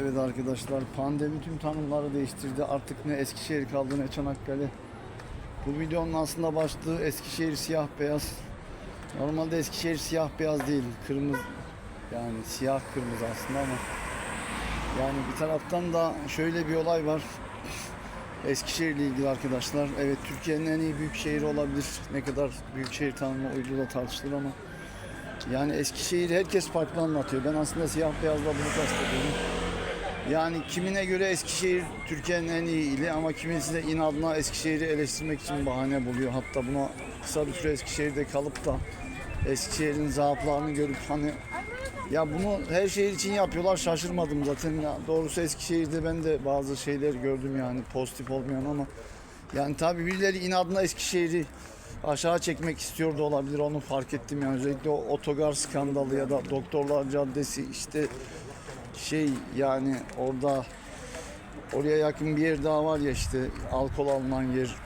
Evet arkadaşlar pandemi tüm tanımları değiştirdi. Artık ne Eskişehir kaldı ne Çanakkale. Bu videonun aslında başlığı Eskişehir siyah beyaz. Normalde Eskişehir siyah beyaz değil. Kırmızı yani siyah kırmızı aslında ama yani bir taraftan da şöyle bir olay var. Eskişehir ile ilgili arkadaşlar. Evet Türkiye'nin en iyi büyük şehri olabilir. Ne kadar büyük şehir tanımı uyduğu da tartışılır ama yani Eskişehir herkes farklı anlatıyor. Ben aslında siyah beyazla bunu kastediyorum. Yani kimine göre Eskişehir Türkiye'nin en iyi ili ama kimisi de inadına Eskişehir'i eleştirmek için bahane buluyor. Hatta buna kısa bir süre Eskişehir'de kalıp da Eskişehir'in zaaflarını görüp hani ya bunu her şehir için yapıyorlar şaşırmadım zaten. Ya doğrusu Eskişehir'de ben de bazı şeyler gördüm yani pozitif olmayan ama yani tabii birileri inadına Eskişehir'i aşağı çekmek istiyor da olabilir onu fark ettim yani özellikle o otogar skandalı ya da Doktorlar Caddesi işte şey yani orada oraya yakın bir yer daha var ya işte alkol alınan yer.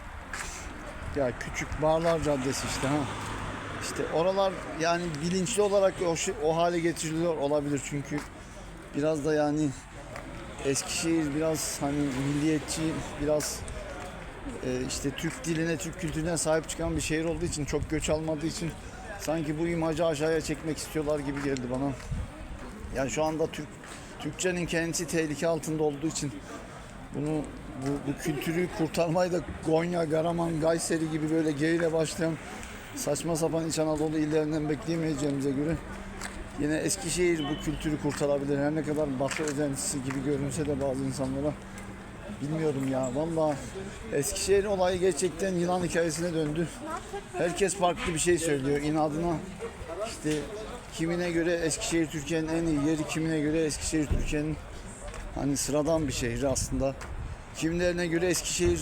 Ya küçük barlar caddesi işte ha. İşte oralar yani bilinçli olarak o, şey- o hale getiriliyor olabilir. Çünkü biraz da yani Eskişehir biraz hani milliyetçi biraz e, işte Türk diline Türk kültürüne sahip çıkan bir şehir olduğu için çok göç almadığı için sanki bu imajı aşağıya çekmek istiyorlar gibi geldi bana. Yani şu anda Türk Türkçenin kendisi tehlike altında olduğu için bunu bu, bu kültürü kurtarmayı da Konya, Karaman, Kayseri gibi böyle G ile başlayan saçma sapan İç Anadolu illerinden bekleyemeyeceğimize göre yine Eskişehir bu kültürü kurtarabilir. Her ne kadar Batı özentisi gibi görünse de bazı insanlara bilmiyorum ya. Vallahi Eskişehir olayı gerçekten yılan hikayesine döndü. Herkes farklı bir şey söylüyor. İnadına işte kimine göre Eskişehir Türkiye'nin en iyi yeri, kimine göre Eskişehir Türkiye'nin hani sıradan bir şehri aslında. Kimilerine göre Eskişehir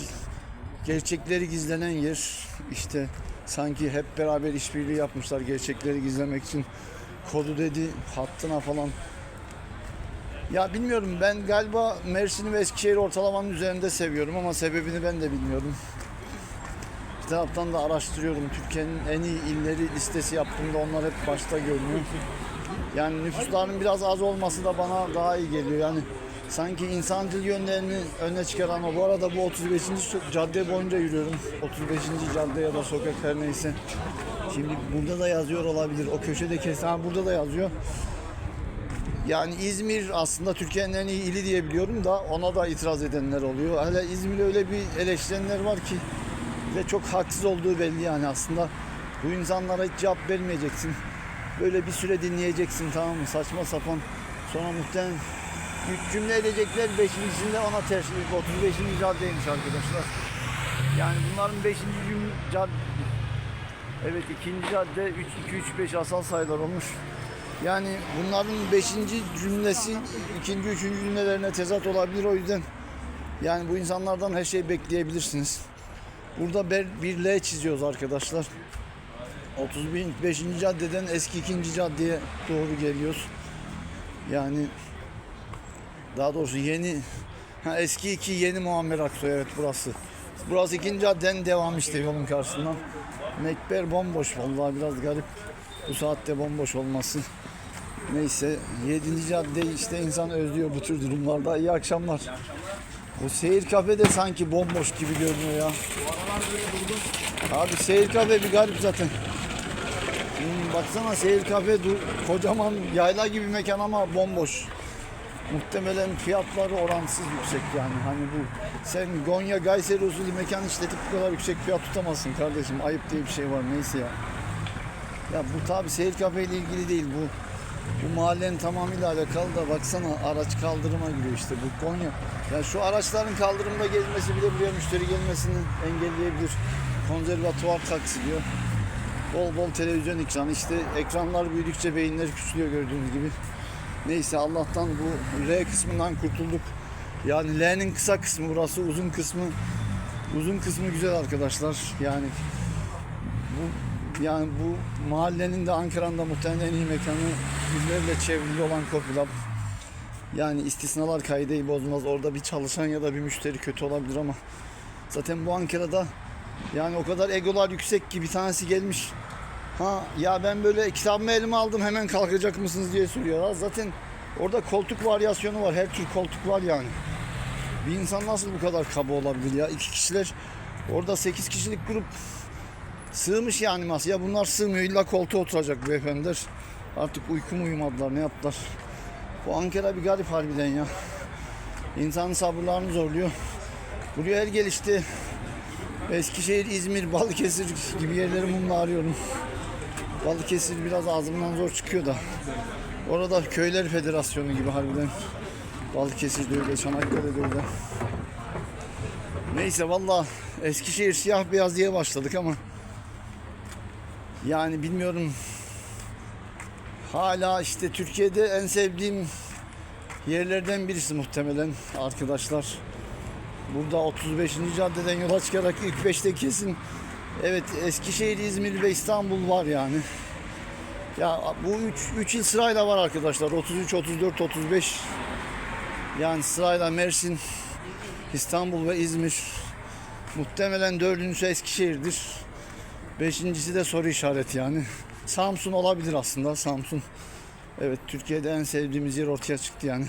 gerçekleri gizlenen yer. İşte sanki hep beraber işbirliği yapmışlar gerçekleri gizlemek için. Kodu dedi, hattına falan. Ya bilmiyorum ben galiba Mersin'i ve Eskişehir'i ortalamanın üzerinde seviyorum ama sebebini ben de bilmiyorum. Bir taraftan da araştırıyorum. Türkiye'nin en iyi illeri listesi yaptığımda onlar hep başta görünüyor. Yani nüfusların biraz az olması da bana daha iyi geliyor. Yani sanki insancıl yönlerini öne çıkaran o. Bu arada bu 35. so- cadde boyunca yürüyorum. 35. cadde ya da sokak her neyse. Şimdi burada da yazıyor olabilir. O köşede kesin. Burada da yazıyor. Yani İzmir aslında Türkiye'nin en iyi ili diye biliyorum da ona da itiraz edenler oluyor. Hele İzmir'e öyle bir eleştirenler var ki ve çok haksız olduğu belli yani aslında. Bu insanlara hiç cevap vermeyeceksin. Böyle bir süre dinleyeceksin tamam mı? Saçma sapan. Sonra muhtemelen üç cümle edecekler. Beşincisinde ona terslik. 35. caddeymiş arkadaşlar. Yani bunların beşinci cümle cadde Evet ikinci cadde 3 2 3 5 asal sayılar olmuş. Yani bunların beşinci cümlesi ikinci üçüncü cümlelerine tezat olabilir o yüzden yani bu insanlardan her şeyi bekleyebilirsiniz. Burada bir L çiziyoruz arkadaşlar. 35. caddeden eski ikinci caddeye doğru geliyoruz. Yani daha doğrusu yeni ha, eski iki yeni Muammer Aksoy evet burası. Burası ikinci caddenin devam işte yolun karşısından. Mekber bomboş vallahi biraz garip bu saatte bomboş olması. Neyse 7. cadde işte insan özlüyor bu tür durumlarda. İyi akşamlar. Bu seyir kafe de sanki bomboş gibi görünüyor ya. Abi seyir kafe bir garip zaten. Hmm, baksana seyir kafe kocaman yayla gibi mekan ama bomboş. Muhtemelen fiyatları oransız yüksek yani. Hani bu sen Gonya Kayseri usulü mekan işletip bu kadar yüksek fiyat tutamazsın kardeşim. Ayıp diye bir şey var neyse ya. Ya bu tabi seyir kafe ile ilgili değil bu. Bu mahallenin tamamıyla alakalı da baksana araç kaldırıma giriyor işte bu Konya. Ya şu araçların kaldırımda gezmesi bile buraya müşteri gelmesini engelleyebilir. Konservatuvar taksi diyor. Bol bol televizyon ekranı işte ekranlar büyüdükçe beyinler küçülüyor gördüğünüz gibi. Neyse Allah'tan bu R kısmından kurtulduk. Yani L'nin kısa kısmı burası uzun kısmı uzun kısmı güzel arkadaşlar. Yani bu yani bu mahallenin de Ankara'nın da muhtemelen en iyi mekanı güllerle çevrili olan Coffee Lab. Yani istisnalar kaideyi bozmaz. Orada bir çalışan ya da bir müşteri kötü olabilir ama zaten bu Ankara'da yani o kadar egolar yüksek ki bir tanesi gelmiş. Ha ya ben böyle kitabımı elime aldım hemen kalkacak mısınız diye soruyor. Zaten Orada koltuk varyasyonu var. Her tür koltuk var yani. Bir insan nasıl bu kadar kaba olabilir ya? İki kişiler orada 8 kişilik grup sığmış yani masaya. Bunlar sığmıyor. İlla koltuğa oturacak beyefendiler. Artık uyku mu uyumadılar ne yaptılar? Bu Ankara bir garip harbiden ya. İnsanın sabırlarını zorluyor. Buraya her gelişti. Eskişehir, İzmir, Balıkesir gibi yerleri mumla arıyorum. Balıkesir biraz ağzımdan zor çıkıyor da. Orada Köyler Federasyonu gibi harbiden. Balıkesir'de öyle, Çanakkale'de öyle. Neyse valla Eskişehir siyah beyaz diye başladık ama yani bilmiyorum hala işte Türkiye'de en sevdiğim yerlerden birisi muhtemelen arkadaşlar. Burada 35. caddeden yola çıkarak ilk 5'te kesin evet Eskişehir, İzmir ve İstanbul var yani. Ya bu 3 3 il sırayla var arkadaşlar. 33, 34, 35. Yani sırayla Mersin, İstanbul ve İzmir. Muhtemelen dördüncüsü Eskişehir'dir. Beşincisi de soru işareti yani. Samsun olabilir aslında Samsun. Evet Türkiye'de en sevdiğimiz yer ortaya çıktı yani.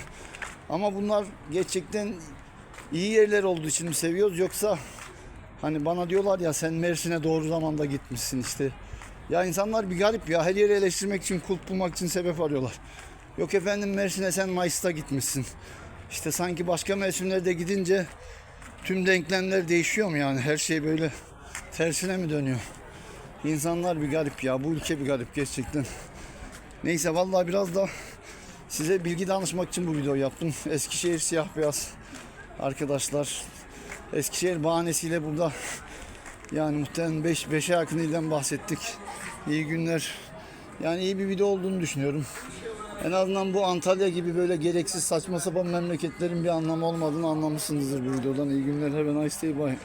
Ama bunlar gerçekten iyi yerler olduğu için mi seviyoruz yoksa hani bana diyorlar ya sen Mersin'e doğru zamanda gitmişsin işte. Ya insanlar bir garip ya her yeri eleştirmek için kulp bulmak için sebep arıyorlar. Yok efendim Mersin'e sen Mayıs'ta gitmişsin. İşte sanki başka mevsimlerde gidince tüm denklemler değişiyor mu yani her şey böyle tersine mi dönüyor? İnsanlar bir garip ya bu ülke bir garip gerçekten. Neyse vallahi biraz da size bilgi danışmak için bu videoyu yaptım. Eskişehir siyah beyaz arkadaşlar. Eskişehir bahanesiyle burada yani muhtemelen 5 5'e yakın ilden bahsettik. İyi günler. Yani iyi bir video olduğunu düşünüyorum. En azından bu Antalya gibi böyle gereksiz saçma sapan memleketlerin bir anlamı olmadığını anlamışsınızdır bu videodan. İyi günler. Have a nice day. Bye.